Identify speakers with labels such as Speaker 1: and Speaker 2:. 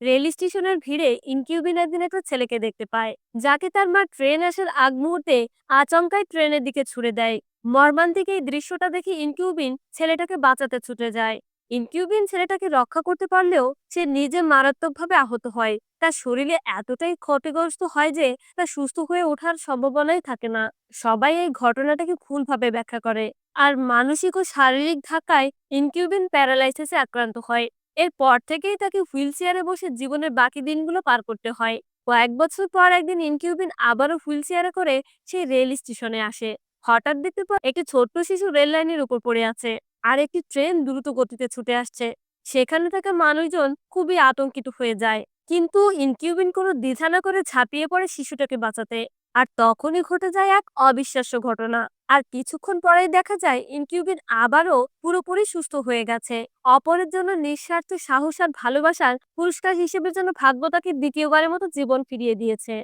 Speaker 1: Rail স্টেশনের ভিড়ে ইনকিউবিন একদিন একটা ছেলেকে দেখতে পায়, যাকে তার মা ট্রেন আসার আগ মুহূর্তে আচমকাই ট্রেনের দিকে ছুড়ে দেয়। মর্মান্তিক এই দৃশ্যটা দেখে ইনকিউবিন ছেলেটাকে বাঁচাতে ছুটে যায়। ইনকিউবিন ছেলেটাকে রক্ষা করতে পারলেও সে নিজে মারাত্মকভাবে আহত হয়। তার শরীরে এতটাই ক্ষতিগ্রস্ত হয় যে তা সুস্থ হয়ে ওঠার সম্ভাবনাই থাকে না। সবাই এই ঘটনাটাকে ভুলভাবে ব্যাখ্যা করে। আর মানসিক ও শারীরিক ধাক্কায় ইনকিউবিন প্যারালাইসিসে আক্রান্ত হয়। এরপর থেকেই তাকে হুইল চেয়ারে বসে জীবনের বাকি দিনগুলো পার করতে হয়। কয়েক বছর পর একদিন ইনকিউবিন আবারও হুইল চেয়ারে করে সেই রেল স্টেশনে আসে। হঠাৎ দেখতে পর একটি ছোট্ট শিশু রেল লাইনের উপর পড়ে আছে আর একটি ট্রেন দ্রুত গতিতে ছুটে আসছে। সেখানে থাকা মানুষজন খুবই আতঙ্কিত হয়ে যায়। কিন্তু ইনকিউবিন কোনো দ্বিধা না করে ঝাঁপিয়ে পড়ে শিশুটাকে বাঁচাতে। আর তখনই ঘটে যায় এক অবিশ্বাস্য ঘটনা। আর কিছুক্ষণ পরেই দেখা যায় ইনকিউবিন আবারও পুরোপুরি সুস্থ হয়ে গেছে। অপরের জন্য নিঃস্বার্থ সাহস আর ভালোবাসার পুরস্কার হিসেবে যেন ভাগ্য তাকে দ্বিতীয়বারের মতো জীবন ফিরিয়ে দিয়েছে।